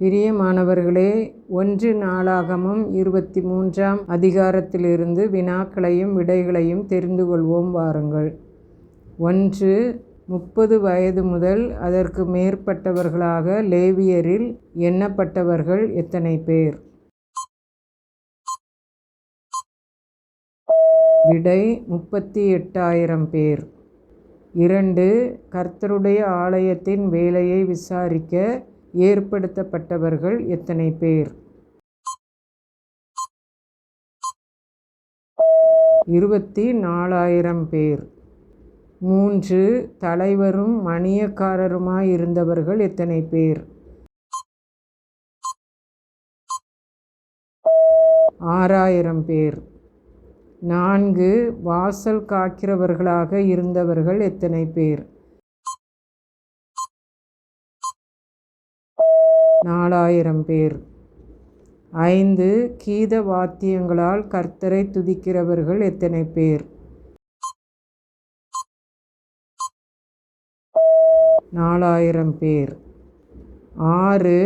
பிரியமானவர்களே ஒன்று நாளாகமும் இருபத்தி மூன்றாம் அதிகாரத்திலிருந்து வினாக்களையும் விடைகளையும் தெரிந்து கொள்வோம் வாருங்கள். ஒன்று முப்பது வயது முதல் அதற்கு மேற்பட்டவர்களாக லேவியரில் எண்ணப்பட்டவர்கள் எத்தனை பேர்? விடை முப்பத்தி எட்டாயிரம் பேர். இரண்டு கர்த்தருடைய ஆலயத்தின் வேலையை விசாரிக்க ஏற்படுத்தப்பட்டவர்கள் எத்தனை பேர்? இருபத்தி நாலாயிரம் பேர். மூன்று தலைவரும் மணியக்காரருமாய் இருந்தவர்கள் எத்தனை பேர்? ஆறாயிரம் பேர். நான்கு வாசல் காக்கிறவர்களாக இருந்தவர்கள் எத்தனை பேர்? நாலாயிரம் பேர். ஐந்து கீத வாத்தியங்களால் கர்த்தரை துதிக்கிறவர்கள் எத்தனை பேர்? நாலாயிரம் பேர். ஆறு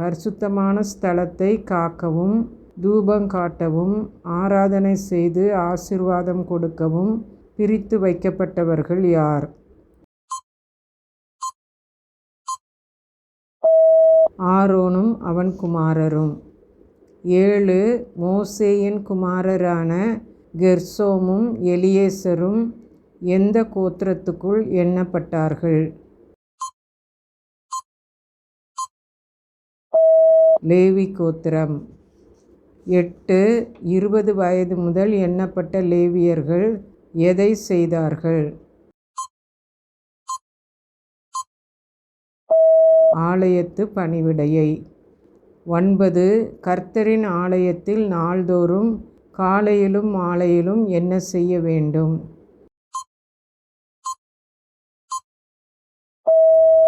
பரிசுத்தமான ஸ்தலத்தை காக்கவும் தூபம் காட்டவும் ஆராதனை செய்து ஆசிர்வாதம் கொடுக்கவும் பிரித்து வைக்கப்பட்டவர்கள் யார்? ஆரோனும் அவன் குமாரரும். ஏழு மோசேயின் குமாரரான கெர்சோமும் எலியேசரும் எந்த கோத்திரத்துக்குள் எண்ணப்பட்டார்கள்? லேவி கோத்திரம். எட்டு இருபது வயது முதல் எண்ணப்பட்ட லேவியர்கள் எதை செய்தார்கள்? ஆலயத்து பணிவிடையை. ஒன்பது கர்த்தரின் ஆலயத்தில் நாள்தோறும் காலையிலும் மாலையிலும் என்ன செய்ய வேண்டும்?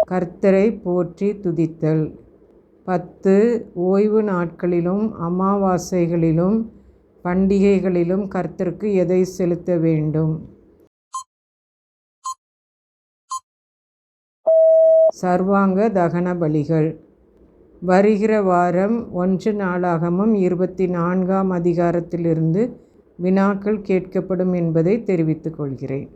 கர்த்தரை போற்றி துதித்தல். பத்து ஓய்வு நாட்களிலும் அமாவாசைகளிலும் பண்டிகைகளிலும் கர்த்தருக்கு எதை செலுத்த வேண்டும்? சர்வாங்க தகன பலிகள். வருகிற வாரம் ஒன்று நாளாகமும் இருபத்தி நான்காம் அதிகாரத்திலிருந்து வினாக்கள் கேட்கப்படும் என்பதை தெரிவித்துக் கொள்கிறேன்.